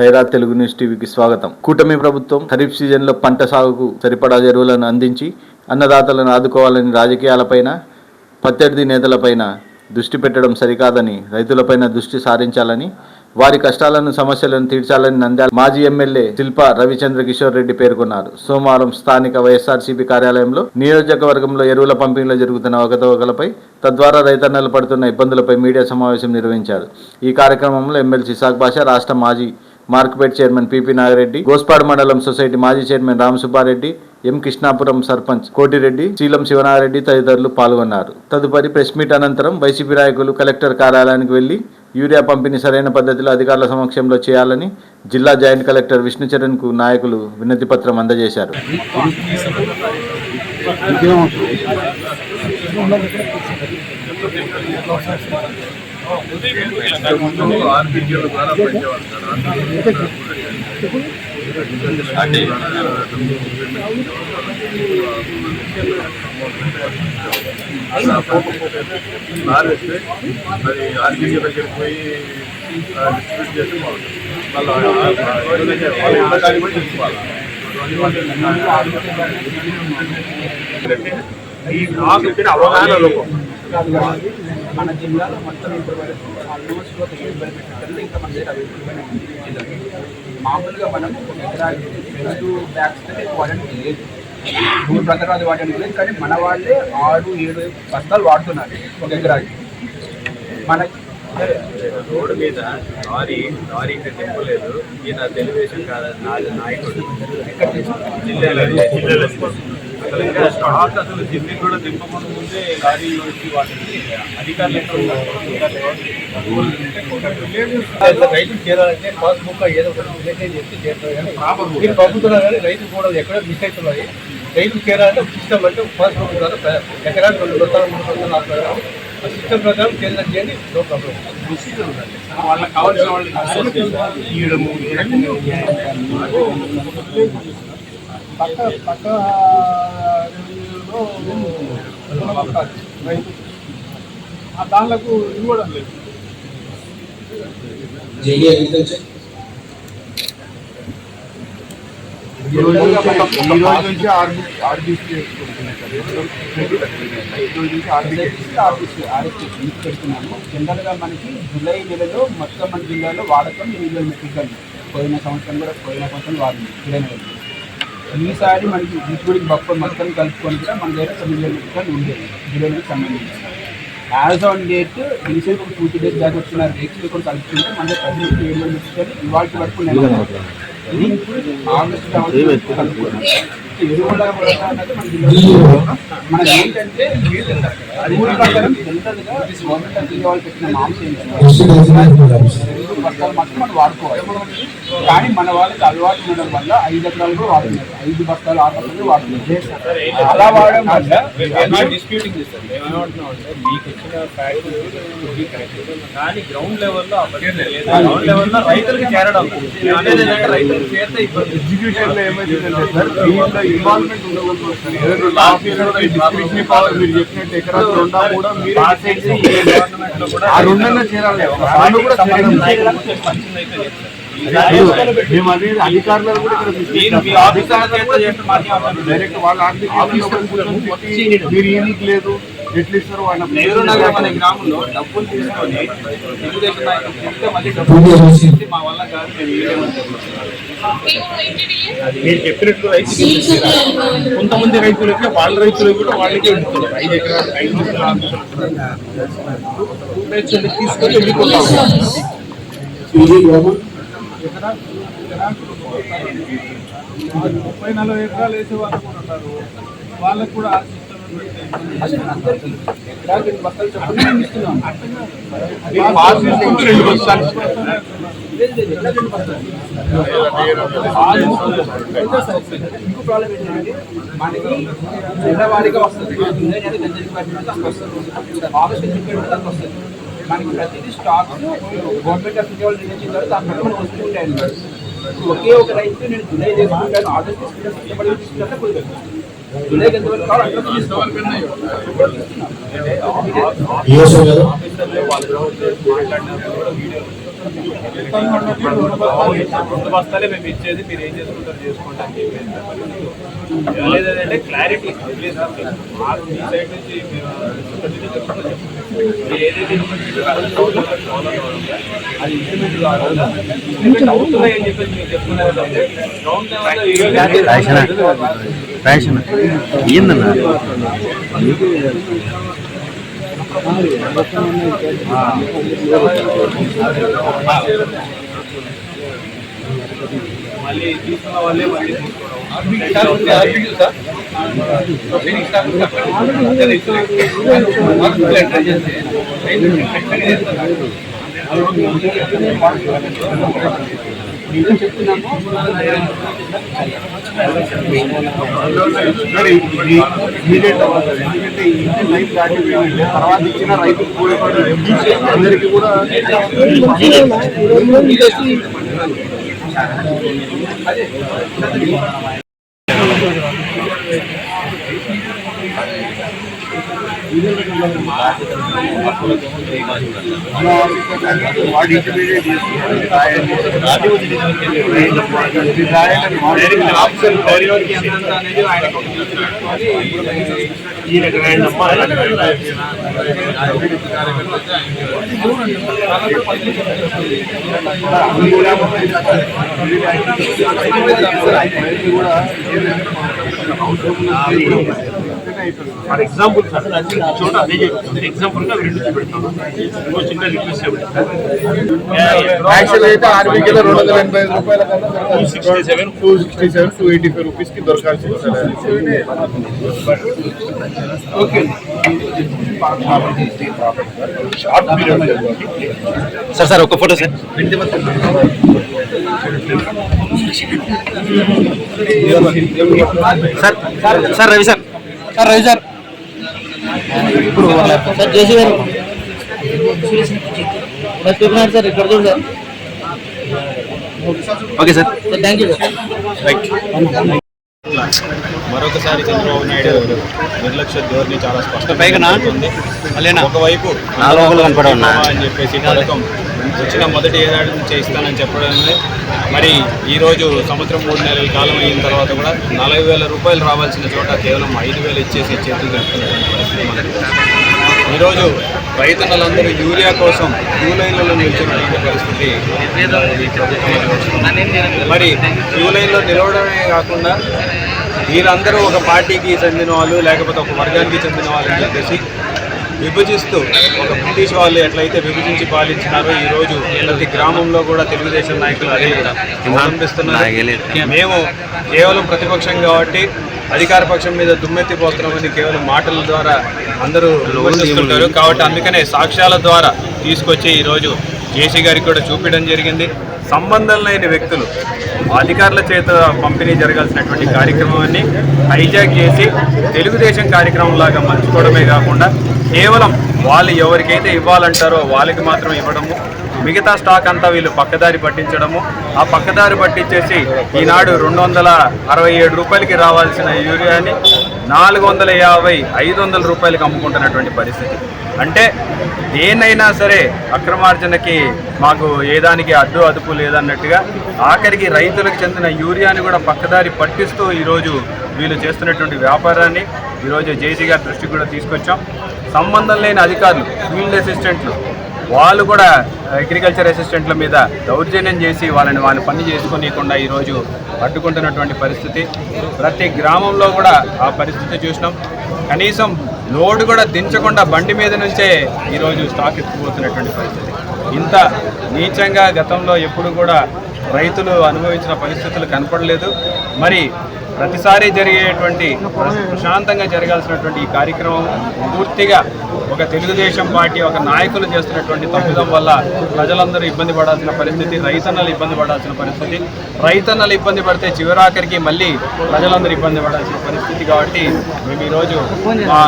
Sye Raa Telugu news టీవీకి స్వాగతం. కూటమి ప్రభుత్వం ఖరీఫ్ సీజన్లో పంట సాగుకు సరిపడా ఎరువులను అందించి అన్నదాతలను ఆదుకోవాలని రాజకీయాలపైన ప్రత్యర్థి నేతలపైన దృష్టి పెట్టడం సరికాదని రైతులపైన దృష్టి సారించాలని వారి కష్టాలను సమస్యలను తీర్చాలని నంద్యాల మాజీ ఎమ్మెల్యే శిల్ప రవిచంద్ర కిషోర్ రెడ్డి పేర్కొన్నారు. సోమవారం స్థానిక వైఎస్ఆర్సీపీ కార్యాలయంలో నియోజకవర్గంలో ఎరువుల పంపిణీలో జరుగుతున్న అవకతవకలపై తద్వారా రైతన్నలు పడుతున్న ఇబ్బందులపై మీడియా సమావేశం నిర్వహించారు. ఈ కార్యక్రమంలో ఎమ్మెల్సీ సాక్ బాషా రాష్ట్ర మాజీ market chairman PP Nagireddy Gospadu మండలం సొసైటీ మాజీ చైర్మన్ రామసుబ్బారెడ్డి ఎం కృష్ణాపురం సర్పంచ్ కోటిరెడ్డి శీలం శివనారెడ్డి తదితరులు పాల్గొన్నారు. తదుపరి ప్రెస్ మీట్ అనంతరం వైసీపీ నాయకులు కలెక్టర్ కార్యాలయానికి వెళ్ళి యూరియా పంపిణీ సరైన పద్ధతిలో అధికారుల సమక్షంలో చేయాలని జిల్లా జాయింట్ కలెక్టర్ విష్ణుచరణ్కు నాయకులు వినతి పత్రం అందజేశారు. ఆర్బీకేల ద్వారా పెట్టేవాళ్ళు అంటే మారేస్తే అది ఆర్బీకే దగ్గరికి పోయి డిస్ట్రిబ్యూట్ చేసి మళ్ళీ వాళ్ళ ఇళ్ళకాడికి పోయి తీసుకోవాలి ఈ నాకు ఇక్కడ అవగాహన లోపం మన జిల్లాలో మొత్తం ఇప్పుడు వరకు ఆల్మోస్ట్ ఒక ఏడు బెనిఫిట్ ఇంకా మన దగ్గర అవి జిల్లాలో మామూలుగా మనం ఒక ఎకరాకి రెండు బ్యాగ్స్ అయితే వాడడానికి లేదు. మూడు ప్రకారాలు వాడడానికి లేదు. కానీ మన వాళ్ళే ఆరు ఏడు బస్తాలు వాడుతున్నారు ఒక ఎకరాకి. మన రోడ్డు మీద లారీ లారీ ఇంకా తిప్పలేదు ఈయన తెలుగుదేశం కాదు నాయకుడు. జిల్లాలో. జిల్లాలో. అసలు ఇంకా స్టాక్ అసలు ఢిల్లీ కూడా దింపకుండా ముందే లారీ వచ్చి వాటిని అధికారులు ఎక్కడ ఉన్నారు? రైతు చేరాలంటే పాస్బుక్ ఏదో ఒకటి చేస్తే చేస్తారు కానీ పంపుతున్నారు కానీ కూడా ఎక్కడో మిస్ అవుతున్నాయి రైతు చేరాలంటే సిస్టమ్ అంటే పాస్బుక్ ద్వారా ఎకరానికి రెండు బస్తాలు మూడు బస్తాలు నాలుగు బస్తాలు ఆ సిస్టమ్ ప్రకారం కేంద్రం చేయండి నో ప్రాబ్లం వాళ్ళకి కావాల్సిన వాళ్ళని పక్క పక్క రెవెన్యూలో రైతు ఆ దానిలకు ఇవ్వడం లేదు. నుంచి ఆర్బీసీ నుంచి ఆర్బీసీ పెడుతున్నాము. జనరల్గా మనకి జూలై నెలలో మొత్తం మన జిల్లాలో వాడకం ఎనిమిది మెట్రిక్ టన్నులు పోయిన సంవత్సరం కూడా పోయిన సంవత్సరం వాడింది. జూలై నెలలో. ఈసారి మనకి దిగుబడికి బఫర్ మొత్తం కలుపుకొని కూడా మన దగ్గర తొమ్మిది వేల ఉండేది జూలై నెలకు సంబంధించి. యాజ్ ఆన్ డేట్ రీసెంట్ ఒక టూ త్రీ డేస్ బ్యాక్ వచ్చిన రేట్స్ కూడా కలుపుకుంటే మన దగ్గర ప్రజెంట్ ఏడు వేల టన్నులు ఇవాళ వరకు నెల ఇది ఆగస్ట్. ఎరువుల మన ఏంటంటే రూల్ ప్రకారం జనరల్గా గవర్నమెంట్ ఆఫ్ ఇండియా వాళ్ళు పెట్టిన నామ్స్ ఏంటంటే రెండు బస్తాలు మాత్రం మనం వాడుకోవాలి కానీ మన వాళ్ళకి అలవాటు ఉండడం వల్ల ఐదు ఎకరాలు కూడా వాడుతున్నారు ఐదు బస్తాలు ఆరు బస్తాలు వాడుతున్నారు అలా వాడడం వల్ల డిస్ప్యూటింగ్ చేస్తారు ఏమేమంటున్నాం అంటే మీకు ఇచ్చిన ఫ్యాక్టరీ కానీ గ్రౌండ్ లెవెల్లో ఆ పరిస్థితి లేదు గ్రౌండ్ లెవెల్లో రైతులకు చేరడం ఎగ్జిక్యూషన్లో ఏమైందంటే సార్ దీంట్లో ఇన్వాల్వ్మెంట్ ఉండకూడదు సార్ ఏదైనా లాస్ట్ ఇయర్ కూడా డిస్ట్రిబ్యూషన్ పవర్ మీరు చెప్పినట్టు ఎకరాలు రెండా కూడా మీరు పాస్ చేసి ఏ గవర్నమెంట్లో కూడా ఆ రెండన్నా చేరాలి ఆ రెండు కూడా చేరాలి మేము అనేది కూడా. డైరెక్ట్ వాళ్ళ ఆర్థిక మీరు ఈయనకి లేదు ఎట్లా ఇస్తారు ఆయన నెహ్రూ నగర్ అనే గ్రామంలో డబ్బులు తీసుకొని తెలుగుదేశం నాయకులు చెప్తే మళ్ళీ డబ్బులు తీసుకొచ్చి మా వల్ల కాదు మేము ఇవ్వలేమని చెప్తున్నారు. మీరు చెప్పినట్లు రైతు కొంతమంది రైతులకి వాళ్ళ రైతులకు కూడా వాళ్ళకే ఉంటున్నారు ఐదు ఎకరాలు ఐదు ఎకరాలు ఆరు తీసుకొని వెళ్ళిపోతాం ముప్పై నలభై ఎకరాలు వేసే వాళ్ళు కూడా ఉన్నారు వాళ్ళకు కూడా. ఇంకో ప్రాబ్లం ఏంటంటే మనకి నెలవారీగా వస్తుంది మనకి ప్రతిదీ స్టాక్ గవర్నమెంట్ ఆఫ్ ఇండియా వాళ్ళు నిర్ణయించిన తర్వాత దాని ప్రకారం మనకు వస్తూ ఉంటాయి అన్నమాట. ఒకే ఒక రైతు నేను జూలై చేసుకుంటాను ఆగస్ట్ తీసుకుంటాను సెప్టెంబర్ తీసుకుంటే కుదరదు కావాలి ఆఫీసర్లు వాళ్ళ మాట్లాడినప్పుడు వీడియో రెండు బస్తాలే మేము ఇచ్చేది మీరు ఏం చేసుకుంటారు చేసుకోండి అని చెప్పేసి లేదంటే క్లారిటీ మాకు మీ సైడ్ నుంచి మేము మీరు ఏదైతే అది ఇంప్లిమెంట్ ఇంప్లిమెంట్ అవుతున్నాయి అని చెప్పేసి మీరు చెప్తున్నారు మళ్ళీ తీసుకున్న వాళ్ళే మళ్ళీ తీసుకోవడం ఇమీడియట్ అవ్వాలి. ఎందుకంటే ఈ ఇంటి లైఫ్ దాటిపోయిందంటే తర్వాత ఇచ్చిన రైతు కూడబడి అందరికీ కూడా లిస్ట్ పెట్టుకొని ఈ రకమైన ఫర్ ఎగ్జాంపుల్ సార్ అన్ని చోట అదే చెప్తుంది ఎగ్జాంపుల్గా రెండు చూపెడతాను ఇంకో చిన్న రిక్వెస్ట్ యాక్చువల్ అయితే ఆర్బీకేలో రెండు వందల ఎనభై ఐదు రూపాయల two sixty seven two sixty seven two eighty five రూపీస్కి దొరకాల్సి వస్తుంది షార్ట్ పీరియడ్ సార్ సార్ ఒక photo sir. Sir sir Ravi sir. Sir Ravi sir. ఇప్పుడు సార్ జేసీ గారు. సార్ సార్ ఇక్కడ చూడు sir. Okay sir. Thank you sir. మరొకసారి చంద్రబాబు నాయుడు నిర్లక్ష్య ధోరణి చాలా స్పష్టంగా ఉంది ఒకవైపు నాలుగు కనపడే ఉన్నా. అని చెప్పేసి పథకం వచ్చిన మొదటి ఏడాది నుంచి ఇస్తానని చెప్పడమే మరి ఈరోజు సంవత్సరం మూడు నెలల కాలం అయిన తర్వాత కూడా నలభై వేల రూపాయలు రావాల్సిన చోట కేవలం ఐదు వేలు ఇచ్చేసి చేతులు కట్టుకున్నటువంటి పరిస్థితి మనకి. ఈరోజు రైతన్నలందరూ యూరియా కోసం క్యూ లైన్లలో నిల్చున్నటువంటి పరిస్థితి మరి క్యూ లైన్లో నిలవడమే కాకుండా వీరందరూ ఒక పార్టీకి చెందిన వాళ్ళు లేకపోతే ఒక వర్గానికి చెందిన వాళ్ళు అని చెప్పేసి విభజిస్తూ ఒక బ్రిటిష్ వాళ్ళు ఎట్లయితే విభజించి పాలించినారో ఈ రోజు ప్రతి గ్రామంలో కూడా తెలుగుదేశం నాయకులు అదే అవలంబిస్తున్నారు. మేము కేవలం ప్రతిపక్షం కాబట్టి అధికార పక్షం మీద దుమ్మెత్తి పోస్తున్నామని కేవలం మాటల ద్వారా అందరూ విమర్శిస్తుంటారు కాబట్టి అందుకనే సాక్ష్యాల ద్వారా తీసుకొచ్చి ఈరోజు జేసీ గారికి కూడా చూపించడం జరిగింది. సంబంధం లేని వ్యక్తులు అధికారుల చేత పంపిణీ జరగాల్సినటువంటి కార్యక్రమాన్ని హైజాక్ చేసి తెలుగుదేశం కార్యక్రమం లాగా మలుచుకోవడమే కాకుండా కేవలం వాళ్ళు ఎవరికైతే ఇవ్వాలంటారో వాళ్ళకి మాత్రం ఇవ్వడము. మిగతా స్టాక్ అంతా వీళ్ళు పక్కదారి పట్టించడము. ఆ పక్కదారి పట్టించేసి ఈనాడు రెండు వందల అరవై ఏడు రూపాయలకి రావాల్సిన యూరియాని నాలుగు వందల యాభై ఐదు వందల రూపాయలకి అమ్ముకుంటున్నటువంటి పరిస్థితి. అంటే దేన్నైనా సరే అక్రమార్జనకి మాకు ఏదానికి అడ్డు అదుపు లేదన్నట్టుగా ఆఖరికి రైతులకు చెందిన యూరియాని కూడా పక్కదారి పట్టిస్తూ ఈరోజు వీళ్ళు చేస్తున్నటువంటి వ్యాపారాన్ని ఈరోజు జేసీ గారి దృష్టికి కూడా తీసుకొచ్చాం. సంబంధం లేని అధికారులు ఫీల్డ్ అసిస్టెంట్లు వాళ్ళు కూడా అగ్రికల్చర్ అసిస్టెంట్ల మీద దౌర్జన్యం చేసి వాళ్ళని వాళ్ళని పని చేసుకోనీయకుండా ఈరోజు అడ్డుకుంటున్నటువంటి పరిస్థితి. ప్రతి గ్రామంలో కూడా ఆ పరిస్థితి చూసినాం. కనీసం లోడ్ కూడా దించకుండా బండి మీద నుంచే ఈరోజు స్టాక్ ఎత్తుకుపోతున్నటువంటి పరిస్థితి. ఇంత నీచంగా గతంలో ఎప్పుడు కూడా రైతులు అనుభవించిన పరిస్థితులు కనపడలేదు. మరి ప్రతిసారి జరిగేటువంటి ప్రశాంతంగా జరగాల్సినటువంటి ఈ కార్యక్రమం పూర్తిగా ఒక తెలుగుదేశం పార్టీ ఒక నాయకులు చేస్తున్నటువంటి తప్పిదం వల్ల ప్రజలందరూ ఇబ్బంది పడాల్సిన పరిస్థితి రైతన్నలు ఇబ్బంది పడాల్సిన పరిస్థితి. రైతన్నలు ఇబ్బంది పడితే చివరాఖరికి మళ్ళీ ప్రజలందరూ ఇబ్బంది పడాల్సిన పరిస్థితి కాబట్టి మేము ఈరోజు మా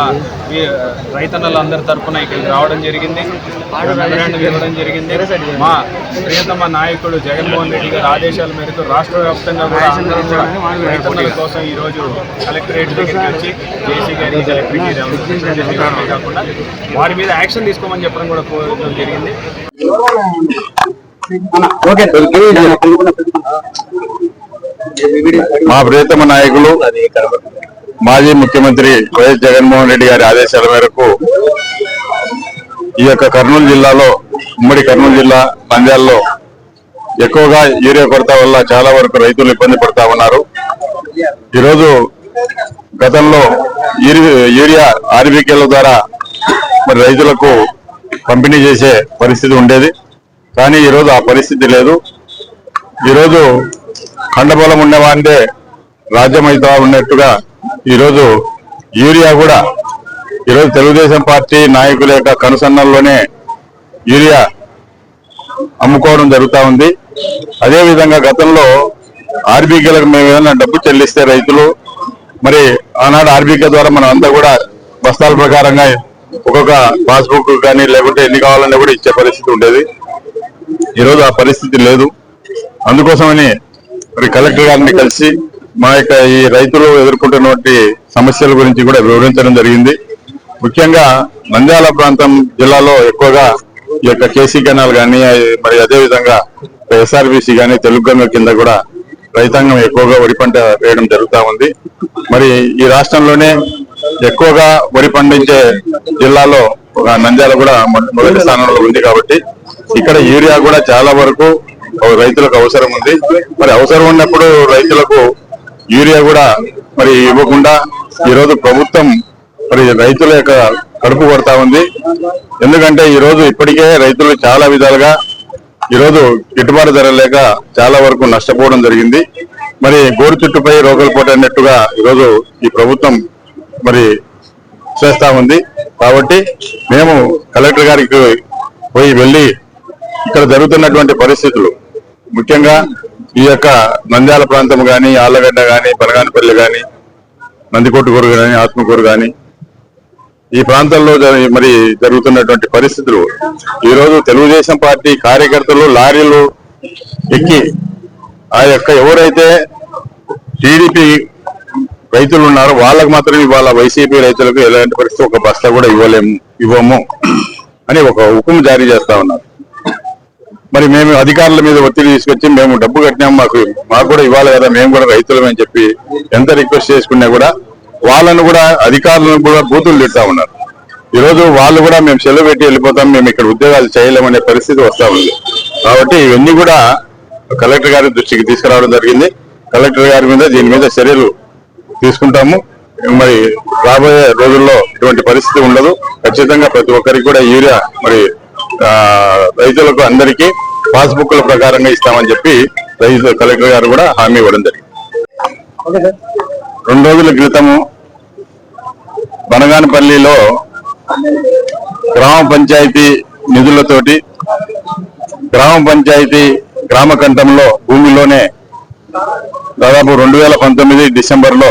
రైతన్నలందరి తరఫున ఇక్కడికి రావడం జరిగింది. మెమరాండం ఇవ్వడం జరిగింది. మా ప్రియతమ నాయకుడు జగన్మోహన్ రెడ్డి గారి ఆదేశాల మేరకు రాష్ట్ర వ్యాప్తంగా కూడా కూడా రైతన్నల కోసం ఈరోజు కలెక్టరేట్ దగ్గరికి వచ్చి జేసీ గారి కలెక్టర్కి కాకుండా వారి మీద యాక్షన్ తీసుకోమని చెప్పడం కూడా కోరడం జరిగింది. మా ప్రియతమ నాయకులు మాజీ ముఖ్యమంత్రి వైఎస్ జగన్మోహన్ రెడ్డి గారి ఆదేశాల మేరకు ఈ యొక్క కర్నూలు జిల్లాలో ఉమ్మడి కర్నూలు జిల్లా నంద్యాలలో ఎక్కువగా యూరియా కొరత వల్ల చాలా వరకు రైతులు ఇబ్బంది పడతా ఉన్నారు. ఈరోజు గతంలో యూరి- యూరియా ఆర్బీకేల ద్వారా మరి రైతులకు పంపిణీ చేసే పరిస్థితి ఉండేది. కానీ ఈరోజు ఆ పరిస్థితి లేదు. ఈరోజు ఖండబలం ఉండేవాందే రాజ్యం ఉన్నట్టుగా ఈరోజు యూరియా కూడా ఈరోజు తెలుగుదేశం పార్టీ నాయకుల యొక్క కనుసన్నల్లోనే యూరియా అమ్ముకోవడం జరుగుతూ ఉంది. అదేవిధంగా గతంలో ఆర్బీకేలకు మేము ఏదైనా డబ్బు చెల్లిస్తే రైతులు మరి ఆనాడు ఆర్బీకే ద్వారా మనం అంతా కూడా బస్తాల ప్రకారంగా ఒక్కొక్క పాస్బుక్ కానీ లేకుంటే ఎన్ని కావాలన్నా కూడా ఇచ్చే పరిస్థితి ఉండేది. ఈరోజు ఆ పరిస్థితి లేదు. అందుకోసమని మరి కలెక్టర్ గారిని కలిసి మా యొక్క ఈ రైతులు ఎదుర్కొంటున్నటువంటి సమస్యల గురించి కూడా వివరించడం జరిగింది. ముఖ్యంగా నంద్యాల ప్రాంతం జిల్లాలో ఎక్కువగా ఈ యొక్క కేసీ కెనాల్ కానీ మరి అదే విధంగా ఎస్ఆర్బిసి కానీ తెలుగు గంగ కింద కూడా రైతాంగం ఎక్కువగా వరి పంట వేయడం జరుగుతా ఉంది. మరి ఈ రాష్ట్రంలోనే ఎక్కువగా వరి పండించే జిల్లాలో ఒక నంద్యాల కూడా మొదటి స్థానంలో ఉంది కాబట్టి ఇక్కడ యూరియా కూడా చాలా వరకు రైతులకు అవసరం ఉంది. మరి అవసరం ఉన్నప్పుడు రైతులకు యూరియా కూడా మరి ఇవ్వకుండా ఈరోజు ప్రభుత్వం మరి రైతుల యొక్క కడుపు కొడతా ఉంది. ఎందుకంటే ఈ రోజు ఇప్పటికే రైతులు చాలా విధాలుగా ఈరోజు గిట్టుబాటు ధర లేక చాలా వరకు నష్టపోవడం జరిగింది. మరి గోరు చుట్టుపై రోగాలు పోటీ అన్నట్టుగా ఈరోజు ఈ ప్రభుత్వం మరి చేస్తా ఉంది. కాబట్టి మేము కలెక్టర్ గారికి పోయి వెళ్ళి ఇక్కడ జరుగుతున్నటువంటి పరిస్థితులు ముఖ్యంగా ఈ యొక్క నంద్యాల ప్రాంతం కానీ ఆళ్ళగడ్డ కానీ బనగానపల్లి కానీ నందికొట్టుకూరు కానీ ఆత్మకూరు కానీ ఈ ప్రాంతంలో మరి జరుగుతున్నటువంటి పరిస్థితులు. ఈరోజు తెలుగుదేశం పార్టీ కార్యకర్తలు లారీలు ఎక్కి ఆ యొక్క ఎవరైతే టీడీపీ రైతులు ఉన్నారు. వాళ్ళకు మాత్రం ఇవాళ వైసీపీ రైతులకు ఎలాంటి పరిస్థితి? ఒక బస్తా కూడా ఇవ్వలేము ఇవ్వము అని ఒక హుకుం జారీ చేస్తా ఉన్నారు. మరి మేము అధికారుల మీద ఒత్తిడి తీసుకొచ్చి మేము డబ్బు కట్టినాం మాకు మాకు కూడా ఇవ్వాలి కదా మేము కూడా రైతులమని చెప్పి ఎంత రిక్వెస్ట్ చేసుకున్నా కూడా వాళ్ళను కూడా అధికారులను కూడా బూతులు తిడతా ఉన్నారు. ఈరోజు వాళ్ళు కూడా మేము సెలవు పెట్టి వెళ్ళిపోతాం మేము ఇక్కడ ఉద్యోగాలు చేయలేమనే పరిస్థితి వస్తా ఉంది. కాబట్టి ఇవన్నీ కూడా కలెక్టర్ గారి దృష్టికి తీసుకురావడం జరిగింది. కలెక్టర్ గారి మీద దీని మీద చర్యలు తీసుకుంటాము. మరి రాబోయే రోజుల్లో ఇటువంటి పరిస్థితి ఉండదు. ఖచ్చితంగా ప్రతి ఒక్కరికి కూడా యూరియా మరి రైతులకు అందరికీ పాస్బుక్ల ప్రకారంగా ఇస్తామని చెప్పి రైతు కలెక్టర్ గారు కూడా హామీ ఇవ్వడం జరిగింది. రెండు రోజుల క్రితము బనగానపల్లిలో గ్రామ పంచాయతీ నిధులతోటి గ్రామ పంచాయతీ గ్రామ కంఠంలో భూమిలోనే దాదాపు రెండు వేల పంతొమ్మిది డిసెంబర్లో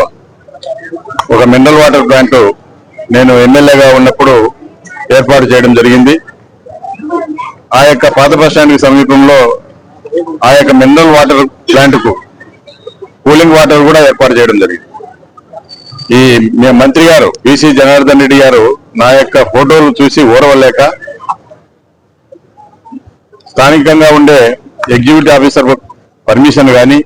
ఒక మినరల్ వాటర్ ప్లాంట్ నేను ఎమ్మెల్యేగా ఉన్నప్పుడు ఏర్పాటు చేయడం జరిగింది. ఆ యొక్క పాత బస్ స్టాండ్ సమీపంలో ఆ యొక్క మినరల్ వాటర్ ప్లాంట్కు కూలింగ్ వాటర్ కూడా ఏర్పాటు చేయడం జరిగింది. ఈ మీ మంత్రి గారు బీసీ జనార్దన్ రెడ్డి గారు నా యొక్క ఫోటోలు చూసి ఓరవలేక స్థానికంగా ఉండే ఎగ్జిక్యూటివ్ ఆఫీసర్ పర్మిషన్ కానీ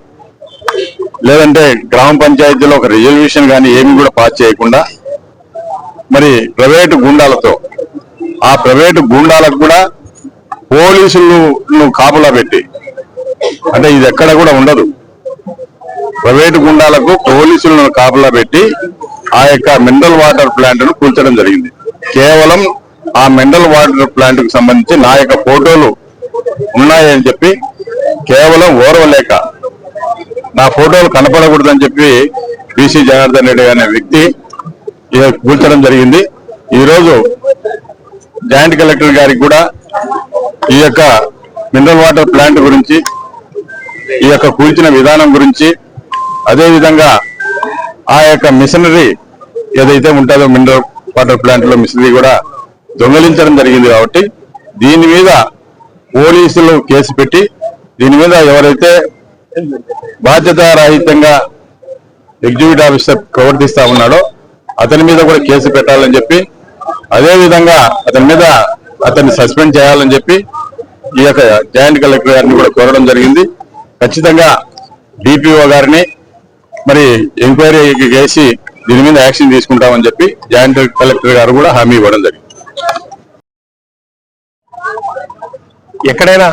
లేదంటే గ్రామ పంచాయతీలో ఒక రిజర్వేషన్ కానీ ఏమి కూడా పాస్ చేయకుండా మరి ప్రైవేటు గుండాలతో ఆ ప్రైవేటు గుండాలకు కూడా పోలీసులను కాపులా పెట్టి అంటే ఇది ఎక్కడ కూడా ఉండదు. ప్రైవేటు గుండాలకు పోలీసులను కాపలా పెట్టి ఆ యొక్క మినరల్ వాటర్ ప్లాంట్ను కూల్చడం జరిగింది. కేవలం ఆ మినరల్ వాటర్ ప్లాంట్కు సంబంధించి నా యొక్క ఫోటోలు ఉన్నాయని చెప్పి కేవలం ఓర్వలేక నా ఫోటోలు కనపడకూడదని చెప్పి బీసీ జనార్దన్ రెడ్డి అనే వ్యక్తి కూల్చడం జరిగింది. ఈరోజు జాయింట్ కలెక్టర్ గారికి కూడా ఈ యొక్క మినరల్ వాటర్ ప్లాంట్ గురించి ఈ యొక్క కూల్చిన విధానం గురించి అదేవిధంగా ఆ యొక్క మిషనరీ ఏదైతే ఉంటుందో మినరల్ వాటర్ ప్లాంట్లో మిషనరీ కూడా దొంగలించడం జరిగింది కాబట్టి దీని మీద పోలీసులు కేసు పెట్టి దీని మీద ఎవరైతే బాధ్యతారహితంగా ఎగ్జిక్యూటివ్ ఆఫీసర్ ప్రవర్తిస్తా ఉన్నాడో. అతని మీద కూడా కేసు పెట్టాలని చెప్పి అదేవిధంగా అతని మీద అతన్ని సస్పెండ్ చేయాలని చెప్పి ఈ యొక్క జాయింట్ కలెక్టర్ గారిని కూడా కోరడం జరిగింది. ఖచ్చితంగా డిపిఓ గారిని మరి ఎంక్వైరీ చేసి దీని మీద యాక్షన్ తీసుకుంటామని చెప్పి జాయింట్ కలెక్టర్ గారు కూడా హామీ ఇవ్వడం జరిగింది. ఎక్కడైనా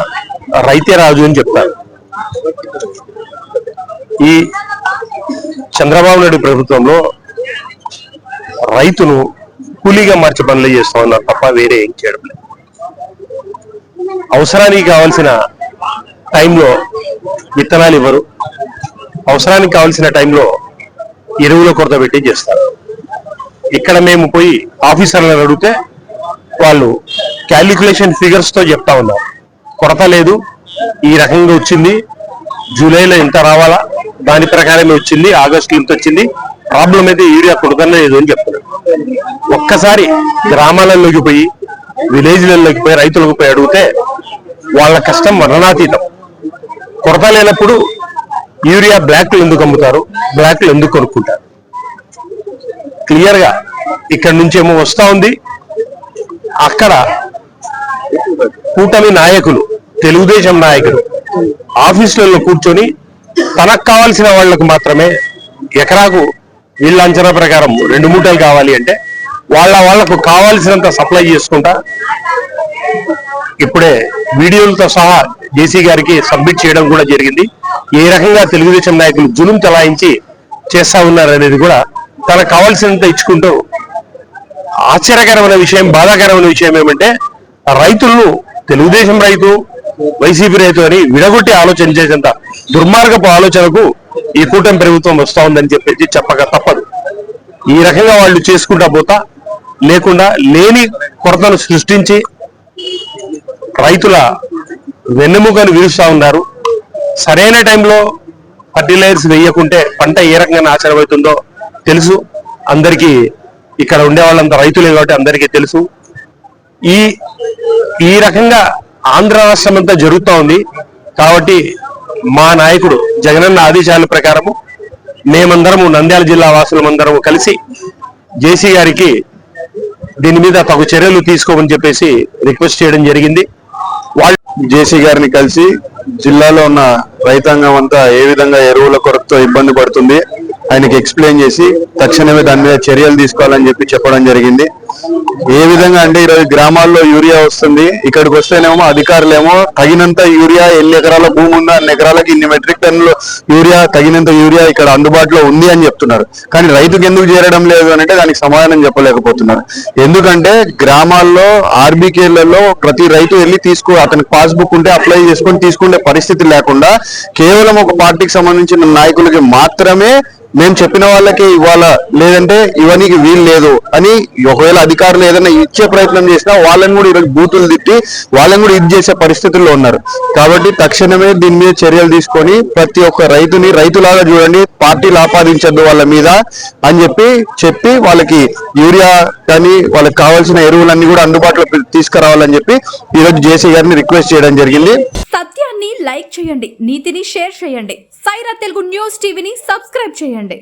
రైతే రాజు అని చెప్తారు. ఈ చంద్రబాబు నాయుడు ప్రభుత్వంలో రైతును కూలీగా మార్చే పనులు చేస్తా ఉన్నారు తప్ప వేరే ఏం చేయడం లేదు. అవసరానికి కావాల్సిన టైంలో విత్తనాలు ఇవ్వరు. అవసరానికి కావాల్సిన టైంలో ఎరువుల కొరత పెట్టి చేస్తారు. ఇక్కడ మేము పోయి ఆఫీసర్లను అడిగితే వాళ్ళు క్యాలిక్యులేషన్ ఫిగర్స్తో చెప్తా ఉన్నారు. కొరత లేదు. ఈ రకంగా వచ్చింది. జూలైలో ఇంత రావాలా? దాని ప్రకారమే వచ్చింది ఆగస్టు ఇంత వచ్చింది. ప్రాబ్లం అయితే యూరియా కొరతనే లేదు అని చెప్తున్నారు. ఒక్కసారి గ్రామాలలోకి పోయి విలేజ్లలోకి పోయి రైతులకు పోయి అడిగితే వాళ్ళ కష్టం వర్ణనాతీతం. కొరత లేనప్పుడు యూరియా బ్లాక్లు ఎందుకు అమ్ముతారు? బ్లాక్లు ఎందుకు కొనుక్కుంటారు? క్లియర్గా ఇక్కడ నుంచి ఏమో వస్తా ఉంది. అక్కడ కూటమి నాయకులు తెలుగుదేశం నాయకులు ఆఫీసులలో కూర్చొని తనకు కావాల్సిన వాళ్ళకు మాత్రమే ఎకరాకు వీళ్ళ అంచనా ప్రకారం రెండు మూటలు కావాలి అంటే వాళ్ళ వాళ్ళకు కావాల్సినంత సప్లై చేసుకుంటా ఇప్పుడే వీడియోలతో సహా జేసీ గారికి సబ్మిట్ చేయడం కూడా జరిగింది. ఏ రకంగా తెలుగుదేశం నాయకులు జులుం చలాయించి చేస్తా ఉన్నారనేది కూడా తనకు కావాల్సినంత ఇచ్చుకుంటూ ఆశ్చర్యకరమైన విషయం బాధాకరమైన విషయం ఏమంటే రైతులను తెలుగుదేశం రైతు వైసీపీ రైతు అని విడగొట్టి ఆలోచన చేసేంత దుర్మార్గపు ఆలోచనకు ఈ కూటమి ప్రభుత్వం వస్తా ఉందని చెప్పేసి చెప్పక తప్పదు. ఈ రకంగా వాళ్ళు చేసుకుంటా పోతా లేకుండా లేని కొరతను సృష్టించి రైతుల వెన్నెముకను విరుస్తూ ఉన్నారు. సరైన టైంలో ఫర్టిలైజర్స్ వేయకుంటే పంట ఏ రకంగా నాశనం అవుతుందో తెలుసు. అందరికీ ఇక్కడ ఉండే వాళ్ళంతా రైతులే కాబట్టి అందరికీ తెలుసు. ఈ ఈ రకంగా ఆంధ్ర రాష్ట్రం అంతా జరుగుతూ ఉంది. కాబట్టి మా నాయకుడు జగనన్న ఆదేశాల ప్రకారము మేమందరము నంద్యాల జిల్లా వాసులమందరము కలిసి జేసీ గారికి దీని మీద తగు చర్యలు తీసుకోమని చెప్పేసి రిక్వెస్ట్ చేయడం జరిగింది. వాళ్ళు జేసీ గారిని కలిసి జిల్లాలో ఉన్న రైతాంగం అంతా ఏ విధంగా ఎరువుల కొరతతో ఇబ్బంది పడుతుంది ఆయనకి ఎక్స్ప్లెయిన్ చేసి తక్షణమే దాని మీద చర్యలు తీసుకోవాలని చెప్పి చెప్పడం జరిగింది. ఏ విధంగా అంటే ఈరోజు గ్రామాల్లో యూరియా వస్తుంది ఇక్కడికి వస్తేనేమో అధికారులేమో తగినంత యూరియా ఎన్ని ఎకరాల భూమి ఉందా అన్ని ఎకరాలకి ఇన్ని మెట్రిక్ టన్నులు యూరియా తగినంత యూరియా ఇక్కడ అందుబాటులో ఉంది అని చెప్తున్నారు. కానీ రైతుకు ఎందుకు చేరడం లేదు అని అంటే దానికి సమాధానం చెప్పలేకపోతున్నారు. ఎందుకంటే గ్రామాల్లో ఆర్బీకేలలో ప్రతి రైతు వెళ్ళి తీసుకో అతనికి పాస్బుక్ ఉంటే అప్లై చేసుకొని తీసుకునే పరిస్థితి లేకుండా కేవలం ఒక పార్టీకి సంబంధించిన నాయకులకి మాత్రమే మేము చెప్పిన వాళ్ళకి ఇవ్వాలా లేదంటే ఇవనికి వీలు లేదు అని ఒకవేళ అధికారులు ఏదైనా ఇచ్చే ప్రయత్నం చేసినా వాళ్ళని కూడా ఈరోజు బూతులు తిట్టి వాళ్ళని కూడా ఇది చేసే పరిస్థితుల్లో ఉన్నారు. కాబట్టి తక్షణమే దీని మీద చర్యలు తీసుకొని ప్రతి ఒక్క రైతుని రైతులాగా చూడండి పార్టీలు ఆపాదించద్దు వాళ్ళ మీద అని చెప్పి చెప్పి వాళ్ళకి యూరియా కానీ వాళ్ళకి కావాల్సిన ఎరువులన్నీ కూడా అందుబాటులో తీసుకురావాలని చెప్పి ఈరోజు జేసీ గారిని రిక్వెస్ట్ చేయడం జరిగింది. సత్యాన్ని లైక్ చేయండి నీతిని షేర్ చేయండి. సైరా తెలుగు న్యూస్ టీవీని సబ్స్క్రైబ్ చేయండి.